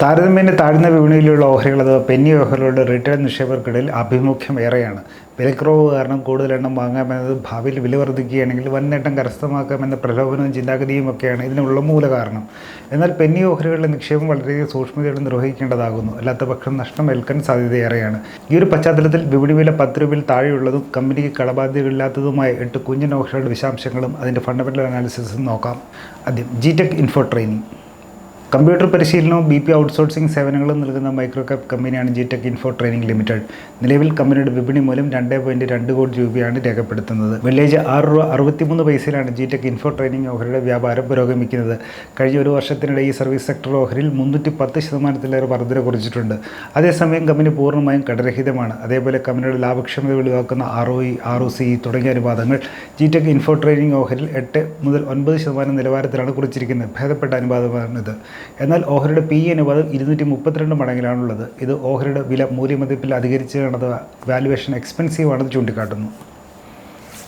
താരതമ്യേന താഴ്ന്ന വിപണിയിലുള്ള ഓഹരികൾ അഥവാ പെന്നി ഓഹരികളുടെ റിട്ടേൺ നിക്ഷേപകർക്കിടയിൽ അഭിമുഖ്യം ഏറെയാണ്. വിലക്കുറവ് കാരണം കൂടുതൽ എണ്ണം വാങ്ങാമെന്നത് ഭാവിയിൽ വില വർദ്ധിക്കുകയാണെങ്കിൽ വൻ നേട്ടം കരസ്ഥമാക്കാമെന്ന പ്രലോഭനവും ചിന്താഗതിയും ഒക്കെയാണ് ഇതിനുള്ള മൂല കാരണം. എന്നാൽ പെന്നി ഓഹരികളുടെ നിക്ഷേപം വളരെയധികം സൂക്ഷ്മതയോടെ നിർവഹിക്കേണ്ടതാകുന്നു. അല്ലാത്ത പക്ഷം നഷ്ടം ഏൽക്കാൻ സാധ്യതയേറെയാണ് ഈ ഒരു പശ്ചാത്തലത്തിൽ വിപണി വില പത്ത് രൂപയിൽ താഴെയുള്ളതും കമ്പനിക്ക് കടബാധ്യതകളില്ലാത്തതുമായ എട്ട് കുഞ്ഞൻ ഓഹരികളുടെ വിശാംശങ്ങളും അതിന്റെ ഫണ്ടമെന്റൽ അനാലിസിസും നോക്കാം. ആദ്യം G tech info training computer പരിശീലനവും ബി പി ഔട്ട്സോഴ്സിംഗ് സേവനങ്ങളും നൽകുന്ന മൈക്രോ കാപ്പ് കമ്പനിയാണ് G tech info training limited. നിലവിൽ കമ്പനിയുടെ വിപണി മൂലം രണ്ട് പോയിന്റ് രണ്ട് കോടി രൂപയാണ് രേഖപ്പെടുത്തുന്നത്. വെള്ളിയാഴ്ച ആറ് രൂപ അറുപത്തിമൂന്ന് പൈസയിലാണ് ജി ടെക് ഇൻഫോ ട്രെയിനിങ് ഓഹരിയുടെ വ്യാപാരം പുരോഗമിക്കുന്നത്. കഴിഞ്ഞ ഒരു വർഷത്തിനിടെ ഈ സർവീസ് സെക്ടർ ഓഹരിയിൽ മുന്നൂറ്റി പത്ത് ശതമാനത്തിലേറെ വർധന കുറിച്ചിട്ടുണ്ട്. അതേസമയം കമ്പനി പൂർണമായും കടരഹിതമാണ് അതേപോലെ കമ്പനിയുടെ ലാഭക്ഷമത വെളിവാക്കുന്ന R O E R O C തുടങ്ങിയ അനുപാതങ്ങൾ ജി ടെക് ഇൻഫോ ട്രെയിനിങ് ഓഹരിയിൽ എട്ട് മുതൽ ഒൻപത് ശതമാനം നിലവാരത്തിലാണ് കുറിച്ചിരിക്കുന്നത്. ഭേദപ്പെട്ട അനുപാതമാണിത്. എന്നാൽ ഓഹരിയുടെ പി അനുപാതം ഇരുന്നൂറ്റി മുപ്പത്തിരണ്ട് മടങ്ങിലാണുള്ളത്. ഇത് ഓഹരിയുടെ വില മൂല്യമതിപ്പിൽ അധികരിച്ചതാണത് വാലുവേഷൻ എക്സ്പെൻസീവ് ആണെന്ന് ചൂണ്ടിക്കാട്ടുന്നു.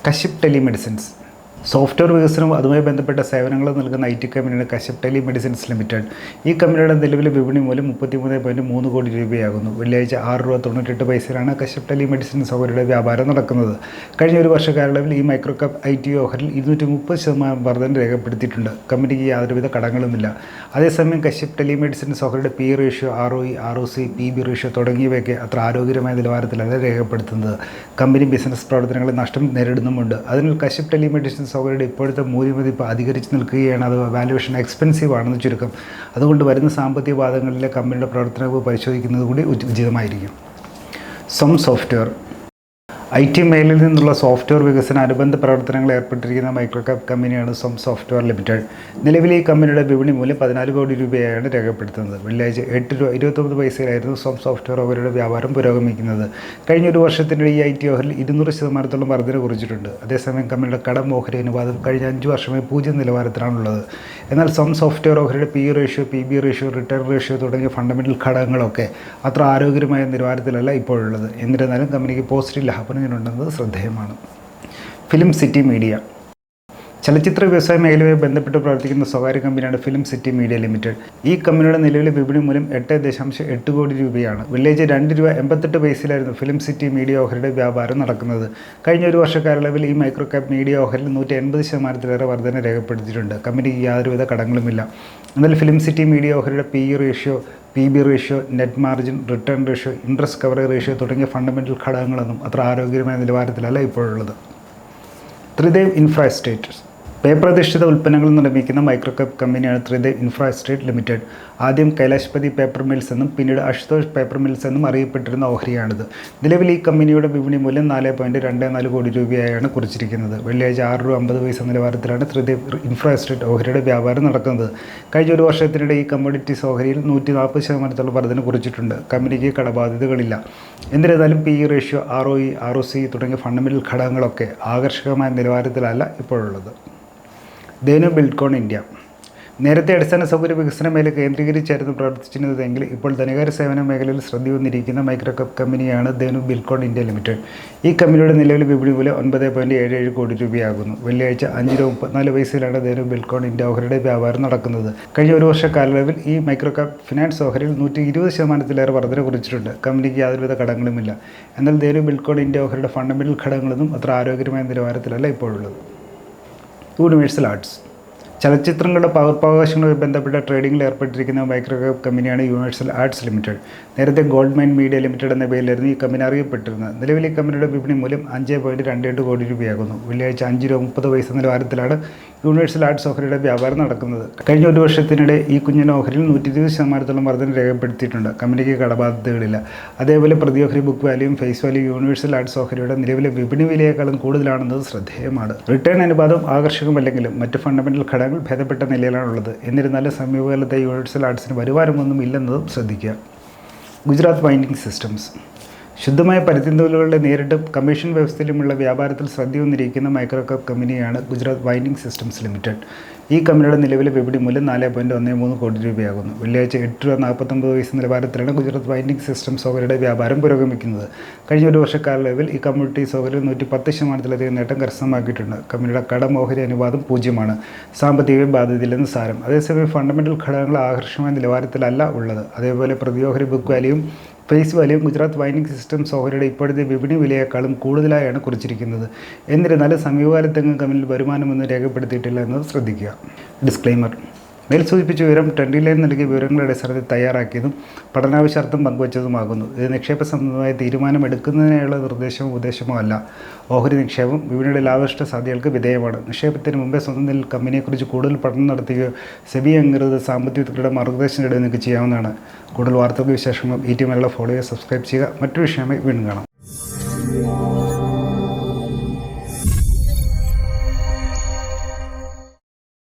കശിപ് ടെലിമെഡിസിൻസ്. സോഫ്റ്റ്വെയർ വികസനവും അതുമായി ബന്ധപ്പെട്ട സേവനങ്ങൾ നൽകുന്ന ഐ ടി കമ്പനിയാണ് കശ്യപ് ടെലി മെഡിസിൻസ് ലിമിറ്റഡ്. ഈ കമ്പനിയുടെ നിലവിലെ വിപണി മൂല്യം മുപ്പത്തിമൂന്ന് പോയിന്റ് മൂന്ന് കോടി രൂപയാകുന്നു. വെള്ളിയാഴ്ച ആറ് രൂപ തൊണ്ണൂറ്റെട്ട് പൈസയിലാണ് കശ്യപ് ടെലി മെഡിസിൻസ് അവരുടെ വ്യാപാരം നടക്കുന്നത്. കഴിഞ്ഞ ഒരു വർഷക്കാലയളവിൽ ഈ മൈക്രോ കപ്പ് ഐ ടി ഓഹരിൽ ഇരുന്നൂറ്റി മുപ്പത് ശതമാനം വർധന രേഖപ്പെടുത്തിയിട്ടുണ്ട്. കമ്പനിക്ക് യാതൊരുവിധ കടങ്ങളുമില്ല. അതേസമയം Kashyap tele medicines ഓഹരിയുടെ P ratio R O E R O C P B ratio തുടങ്ങിയവയൊക്കെ അത്ര ആരോഗ്യകരമായ നിലവാരത്തിലല്ല രേഖപ്പെടുത്തുന്നത്. കമ്പനി ബിസിനസ് പ്രവർത്തനങ്ങളിൽ നഷ്ടം നേരിടുന്നുമുണ്ട്. അതിനാൽ കശ്യപ് ടെലിമെഡിസിൻസ് ഓഹരിയുടെ ഇപ്പോഴത്തെ മൂല്യമതിപ്പ് അധികരിച്ച് നിൽക്കുകയാണ്. അത് വാല്യുവേഷൻ എക്സ്പെൻസീവ് ആണെന്ന് ചുരുക്കം. അതുകൊണ്ട് വരുന്ന സാമ്പത്തിക വാദങ്ങളിലെ കമ്പനിയുടെ പ്രവർത്തനങ്ങൾ പരിശോധിക്കുന്നത് കൂടി ഉചിതമായിരിക്കും. സം സോഫ്റ്റ്വെയർ ഐ ടി മേലിൽ നിന്നുള്ള സോഫ്റ്റ്വെയർ വികസന അനുബന്ധ പ്രവർത്തനങ്ങൾ ഏർപ്പെട്ടിരിക്കുന്ന മൈക്രോ ക്യാപ് കമ്പനിയാണ് സം സോഫ്റ്റ്വെയർ ലിമിറ്റഡ്. നിലവിൽ ഈ കമ്പനിയുടെ വിപണി മൂല്യം പതിനാല് കോടി രൂപയാണ് രേഖപ്പെടുത്തുന്നത്. വെള്ളിയാഴ്ച എട്ട് രൂപ ഇരുപത്തൊമ്പത് പൈസയിലായിരുന്നു സം സോഫ്റ്റ്വെയർ അവരുടെ വ്യാപാരം പുരോഗമിക്കുന്നത്. കഴിഞ്ഞ ഒരു വർഷത്തിനിടെ ഈ ഐ ടി ഓഹരിൽ ഇരുന്നൂറ് ശതമാനത്തോളം വർധന കുറിച്ചിട്ടുണ്ട്. അതേസമയം കമ്പനിയുടെ കടം ഓഹരി അനുപാതം കഴിഞ്ഞ അഞ്ച് വർഷമായി പൂജ്യം നിലവാരത്തിലാണുള്ളത്. എന്നാൽ some software ഓഹരിയുടെ P ratio P B ratio return ratio തുടങ്ങിയ ഫണ്ടമെന്റൽ ഘടകങ്ങളൊക്കെ അത്ര ആരോഗ്യകരമായ നിലവാരത്തിലല്ല ഇപ്പോഴുള്ളത്. എന്നിരുന്നാലും കമ്പനിക്ക് പോസിറ്റീവ് ലാഭനങ്ങളുണ്ടെന്നത് ശ്രദ്ധേയമാണ്. Film city media. ചലച്ചിത്ര വ്യവസായ മേഖലയുമായി ബന്ധപ്പെട്ട് പ്രവർത്തിക്കുന്ന സ്വകാര്യ കമ്പനിയാണ് ഫിലിം സിറ്റി മീഡിയ ലിമിറ്റഡ്. ഈ കമ്പനിയുടെ നിലവിലെ വിപണി മൂലം എട്ട് ദശാംശം എട്ട് കോടി രൂപയാണ്. വില്ലേജ് രണ്ട് രൂപ എൺപത്തെട്ട് പൈസയിലായിരുന്നു ഫിലിം സിറ്റി മീഡിയ ഓഹരിയുടെ വ്യാപാരം നടക്കുന്നത്. കഴിഞ്ഞ ഒരു വർഷക്കാലയളവിൽ ഈ മൈക്രോ ക്യാപ് മീഡിയ ഓഹരിൽ നൂറ്റി എൺപത് ശതമാനത്തിലേറെ വർധന രേഖപ്പെടുത്തിയിട്ടുണ്ട്. കമ്പനിക്ക് യാതൊരുവിധ കടങ്ങളുമില്ല. എന്നാൽ film city media ഓഹരിയുടെ P E ratio P B ratio net margin return ratio interest coverage ratio തുടങ്ങിയ ഫണ്ടമെന്റൽ ഘടകങ്ങളൊന്നും അത്ര ആരോഗ്യകരമായ നിലവാരത്തിലല്ല ഇപ്പോഴുള്ളത്. ത്രിദേവ് ഇൻഫ്രാസ്റ്റേറ്റ് പേപ്പർ അധിഷ്ഠിത ഉൽപ്പന്നങ്ങൾ നിർമ്മിക്കുന്ന മൈക്രോകപ്പ് കമ്പനിയാണ് ത്രിദേ ഇൻഫ്രാസ്റ്റേറ്റ് ലിമിറ്റഡ്. ആദ്യം കൈലാഷ്പതി പേപ്പർ മിൽസ് എന്നും പിന്നീട് അശുതോഷ് പേപ്പർ മിൽസ് എന്നും അറിയപ്പെട്ടിരുന്ന ഓഹരിയാണിത്. നിലവിൽ ഈ കമ്പനിയുടെ വിപണി മൂല്യം നാല് പോയിന്റ് രണ്ട് നാല് കോടി രൂപയായാണ് കുറിച്ചിരിക്കുന്നത്. വെള്ളിയാഴ്ച ആറ് രൂപ അമ്പത് പൈസ നിലവാരത്തിലാണ് ത്രിദേ ഇൻഫ്രാസ്ട്രേറ്റ് ഓഹരിയുടെ വ്യാപാരം നടക്കുന്നത്. കഴിഞ്ഞ ഒരു വർഷത്തിനിടെ ഈ കമ്മോഡിറ്റീസ് ഓഹരിയിൽ നൂറ്റി നാൽപ്പത് ശതമാനത്തോളം വർധന കുറിച്ചിട്ടുണ്ട്. കമ്പനിക്ക് കടബാധ്യതകളില്ല. എന്നിരുന്നാലും P E ratio R O E R O C തുടങ്ങിയ ഫണ്ടമെന്റൽ ഘടകങ്ങളൊക്കെ ആകർഷകമായ നിലവാരത്തിലല്ല ഇപ്പോഴുള്ളത്. Dhenu Buildcon India. നേരത്തെ അടിസ്ഥാന സൗകര്യ വികസന മേഖല കേന്ദ്രീകരിച്ചായിരുന്നു പ്രവർത്തിച്ചിരുന്നതെങ്കിൽ ഇപ്പോൾ ധനകാര്യ സേവന മേഖലയിൽ ശ്രദ്ധയൊന്നിരിക്കുന്ന മൈക്രോ കപ്പ് കമ്പനിയാണ് ധേനു ബിൽക്കോൺ ഇന്ത്യ ലിമിറ്റഡ്. ഈ കമ്പനിയുടെ നിലവിലെ വിപണി വില ഒൻപത് പോയിന്റ് ഏഴ് ഏഴ് കോടി രൂപയാകുന്നു. വെള്ളിയാഴ്ച അഞ്ച് രൂപ മുപ്പത്തിനാല് പൈസയിലാണ് ധേനു ബിൽക്കോൺ ഇന്ത്യ ഓഹരിയുടെ വ്യാപാരം നടക്കുന്നത്. കഴിഞ്ഞ ഒരു വർഷ കാലയളവിൽ ഈ മൈക്രോ കപ്പ് ഫിനാൻസ് ഓഹരിയിൽ നൂറ്റി ഇരുപത് ശതമാനത്തിലേറെ വർധന കുറിച്ചിട്ടുണ്ട്. കമ്പനിക്ക് യാതൊരുവിധ കടങ്ങളുമില്ല. എന്നാൽ ധേനു ബിൽക്കോൺ ഇന്ത്യ ഓഹരിയുടെ ഫണ്ടമെന്റൽ ഘടകങ്ങളൊന്നും അത്ര ആരോഗ്യമായ നിലവാരത്തിലല്ല ഇപ്പോഴുള്ളത്. യൂണിവേഴ്സൽ ആർട്സ് ചലച്ചിത്രങ്ങളുടെ പകർപ്പവകാശങ്ങളുമായി ബന്ധപ്പെട്ട ട്രേഡിംഗിൽ ഏർപ്പെട്ടിരിക്കുന്ന മൈക്രോകേപ്പ് കമ്പനിയാണ് യൂണിവേഴ്സൽ ആർട്സ് ലിമിറ്റഡ് നേരത്തെ ഗോൾഡ് മൈൻ മീഡിയ ലിമിറ്റഡ് എന്ന പേരിലായിരുന്നു ഈ കമ്പനി അറിയപ്പെട്ടിരുന്നത്. നിലവിൽ ഈ കമ്പനിയുടെ വിപണി മൂല്യം അഞ്ച് പോയിന്റ് രണ്ട് എട്ട് കോടി രൂപയാകുന്നു. വെള്ളിയാഴ്ച അഞ്ച് രൂപ മുപ്പത് പൈസ നിലവാരത്തിലാണ് യൂണിവേഴ്സൽ ആർട്സ് ഓഹരിയുടെ വ്യാപാരം നടക്കുന്നത്. കഴിഞ്ഞ ഒരു വർഷത്തിനിടെ ഈ കുഞ്ഞിന്റെ ഓഹരിയിൽ നൂറ്റി ഇരുപത് ശതമാനത്തോളം വർധന രേഖപ്പെടുത്തിയിട്ടുണ്ട്. കമ്പനിക്ക് കടബാധ്യതകളില്ല. അതേപോലെ പ്രതി ഓഹരി ബുക്ക് വാല്യൂയും ഫേസ് വാല്യൂ യൂണിവേഴ്സൽ ആർട്സ് ഓഹരിയുടെ നിലവിലെ വിപണി വിലയേക്കാളും കൂടുതലാണെന്നത് ശ്രദ്ധേയമാണ്. റിട്ടേൺ അനുപാതം ആകർഷകമല്ലെങ്കിലും മറ്റ് ഫണ്ടമെന്റൽ ഘടകങ്ങൾ ഭേദപ്പെട്ട നിലയിലാണുള്ളത്. എന്നിരുന്നാലും സമീപകാലത്തെ യൂണിവേഴ്സൽ ആർട്സിന് വരുമാനമൊന്നും ഇല്ലെന്നതും ശ്രദ്ധിക്കുക. Gujarat Binding Systems. ശുദ്ധമായ പരുത്തിന്തോലുകളുടെ നേരിട്ടും കമ്മീഷൻ വ്യവസ്ഥയിലുമുള്ള വ്യാപാരത്തിൽ ശ്രദ്ധയൊന്നിരിക്കുന്ന മൈക്രോ കപ്പ് കമ്പനിയാണ് ഗുജറാത്ത് വൈൻഡിംഗ് സിസ്റ്റംസ് ലിമിറ്റഡ്. ഈ കമ്പനിയുടെ നിലവിലെ വിപണി മൂല്യം നാല് പോയിന്റ് ഒന്ന് മൂന്ന് കോടി രൂപയാകുന്നു. വെള്ളിയാഴ്ച എട്ട് രൂപ നാൽപ്പത്തൊമ്പത് വയസ്സ് നിലവാരത്തിലാണ് ഗുജറാത്ത് വൈൻഡിംഗ് സിസ്റ്റംസ് ഓഹരിയുടെ വ്യാപാരം പുരോഗമിക്കുന്നത്. കഴിഞ്ഞ ഒരു വർഷക്കാലയളവിൽ ഈ കമ്മ്യൂണിറ്റി ഓഹരി നൂറ്റി പത്ത് ശതമാനത്തിലധികം നേട്ടം കരസ്ഥമാക്കിയിട്ടുണ്ട്. കമ്പനിയുടെ കടമോഹരി ഓഹരി അനുപാതം പൂജ്യമാണ്. സാമ്പത്തിക ബാധ്യതയില്ലെന്ന് സാരം. അതേസമയം ഫണ്ടമെന്റൽ ഘടകങ്ങൾ ആകർഷമായ നിലവാരത്തിലല്ല ഉള്ളത്. അതേപോലെ പ്രതിയോഹരി ബുക്ക് വാല്യൂയും ഫേസ് വാല്യൂ ഗുജറാത്ത് വൈനിങ് സിസ്റ്റം ഓഹരിയുടെ ഇപ്പോഴത്തെ വിപണി വിലയേക്കാളും കൂടുതലായാണ് കുറിച്ചിരിക്കുന്നത്. എന്നിരുന്നാലും സമീപകാലത്തെങ്ങും കമ്പനിയിൽ വരുമാനമൊന്നും രേഖപ്പെടുത്തിയിട്ടില്ല എന്നത് ശ്രദ്ധിക്കുക. ഡിസ്ക്ലൈമർ മേൽ സൂചിപ്പിച്ച വിവരം ട്രെൻഡി ലൈൻ നൽകിയ വിവരങ്ങളുടെ അടിസ്ഥാനത്തിൽ തയ്യാറാക്കിയതും പഠനാവശ്യാർത്ഥം പങ്കുവച്ചതുമാകുന്നു. ഇത് നിക്ഷേപ സംബന്ധമായ തീരുമാനം എടുക്കുന്നതിനായുള്ള നിർദ്ദേശമോ ഉപദേശമോ അല്ല. ഓഹരി നിക്ഷേപം വിപണിയുടെ ലാഭനഷ്ട സാധ്യതകൾക്ക് വിധേയമാണ്. നിക്ഷേപത്തിന് മുമ്പേ സ്വന്തം നിലയിൽ കമ്പനിയെക്കുറിച്ച് കൂടുതൽ പഠനം നടത്തുകയോ സെബി അംഗീകൃത സാമ്പത്തിക വിദഗ്ധരുടെ മാർഗദർശനം നേടുകയോ നിങ്ങൾക്ക് ചെയ്യാവുന്നതാണ്. കൂടുതൽ വാർത്തകൾക്ക് വിശേഷങ്ങളും ഈ ടീമിലുള്ള ഫോളോ ചെയ്യുക സബ്സ്ക്രൈബ് ചെയ്യുക. മറ്റു വിഷയമായി വീണ്ടും കാണാം.